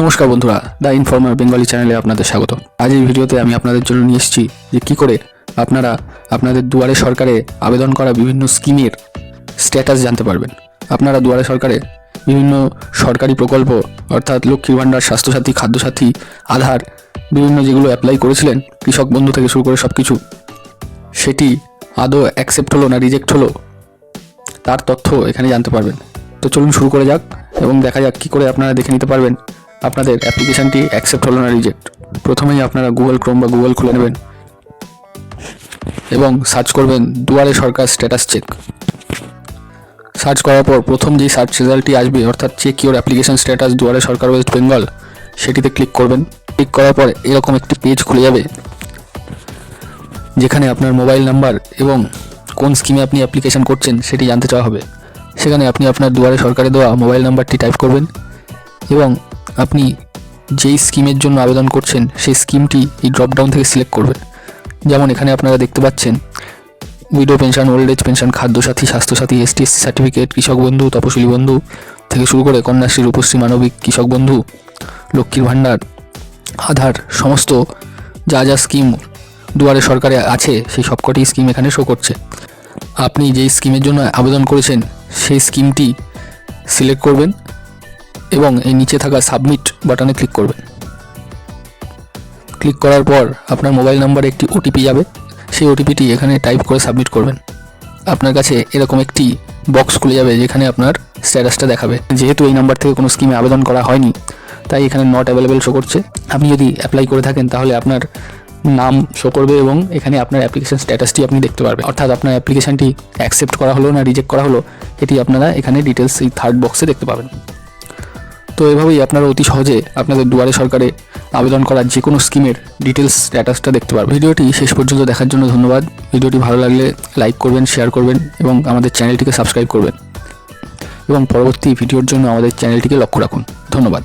নমস্কার বন্ধুরা, the informer Bengali চ্যানেলে আপনাদের স্বাগত আজ এই ভিডিওতে আমি আপনাদের জন্য নিয়ে এসেছি যে কী করে আপনারা আপনাদের দুয়ারে সরকারে আবেদন করা বিভিন্ন স্কিমের স্ট্যাটাস জানতে পারবেন। আপনারা দুয়ারে সরকারে বিভিন্ন সরকারি প্রকল্প, অর্থাৎ লক্ষ্মীর ভাণ্ডার, স্বাস্থ্যসাথী, খাদ্যসাথী, আধার, বিভিন্ন যেগুলো অ্যাপ্লাই করেছিলেন, কৃষক বন্ধু থেকে শুরু করে সব কিছু সেটি আদৌ অ্যাকসেপ্ট হলো না রিজেক্ট হলো, তার তথ্য এখানে জানতে পারবেন। তো চলুন শুরু করে যাক এবং দেখা যাক কী করে আপনারা দেখে নিতে পারবেন। আপনাদের অ্যাপ্লিকেশানটি অ্যাকসেপ্ট হলো না রিজেক্ট প্রথমেই আপনারা গুগল ক্রোম বা গুগল খুলে নেবেন এবং সার্চ করবেন দুয়ারে সরকার স্ট্যাটাস চেক সার্চ করার পর প্রথম যেই সার্চ রেজাল্টটি আসবে, অর্থাৎ চেক ইউর অ্যাপ্লিকেশন স্ট্যাটাস দুয়ারে সরকার ওয়েস্ট বেঙ্গল সেটিতে ক্লিক করবেন। ক্লিক করার পর এরকম একটি পেজ খুলে যাবে, যেখানে আপনার মোবাইল নাম্বার এবং কোন স্কিমে আপনি অ্যাপ্লিকেশন করছেন সেটি জানতে চাওয়া হবে। সেখানে আপনি আপনার দুয়ারে সরকারে দেওয়া মোবাইল নাম্বারটি টাইপ করবেন এবং আপনি যেই স্কিমের জন্য আবেদন করছেন, সেই স্কিমটি এই ড্রপডাউন থেকে সিলেক্ট করবেন। যেমন এখানে আপনারা দেখতে পাচ্ছেন widow pension old age pension Khadyasathi, Swasthyasathi ST SC certificate Krishak Bandhu, তপশিলি বন্ধু থেকে শুরু করে কন্যাশ্রী, রূপশ্রী, মানবিক, কৃষক বন্ধু, লক্ষ্মীর ভাণ্ডার, আধার, সমস্ত যা যা স্কিম দুয়ারে সরকারে আছে, সেই সবকটি স্কিম এখানে শো করছে। আপনি যেই স্কিমের জন্য আবেদন করেছেন, সেই স্কিমটি সিলেক্ট করবেন। এবং এই নিচে থাকা সাবমিট বাটনে ক্লিক করবেন। ক্লিক করার পর আপনার মোবাইল নাম্বারে একটি ওটিপি যাবে। সেই ওটিপিটি এখানে টাইপ করে সাবমিট করবেন। আপনার কাছে এরকম একটি বক্স খুলে যাবে যেখানে আপনার স্ট্যাটাসটা দেখাবে। যেহেতু এই নাম্বার থেকে কোনো স্কিমে আবেদন করা হয়নি, তাই এখানে নট অ্যাভেলেবেল শো করছে। আপনি যদি অ্যাপ্লাই করে থাকেন, তাহলে আপনার নাম শো করবে এবং এখানে আপনার অ্যাপ্লিকেশন স্ট্যাটাসটি আপনি দেখতে পারবেন। অর্থাৎ আপনার অ্যাপ্লিকেশনটি অ্যাকসেপ্ট করা হলো না রিজেক্ট করা হলো, এটি আপনারা এখানে ডিটেলস এই থার্ড বক্সে দেখতে পাবেন। তো এভাবেই আপনারা অতি সহজে আপনাদের দুয়ারে সরকারে আবেদন করার যে কোনো স্কিমের ডিটেলস স্ট্যাটাসটা দেখতে পারবেন। ভিডিওটি শেষ পর্যন্ত দেখার জন্য ধন্যবাদ। ভিডিওটি ভালো লাগলে লাইক করবেন শেয়ার করবেন এবং আমাদের চ্যানেলটিকে সাবস্ক্রাইব করবেন। এবং পরবর্তী ভিডিওর জন্য আমাদের চ্যানেলটিকে লক্ষ্য রাখুন। ধন্যবাদ।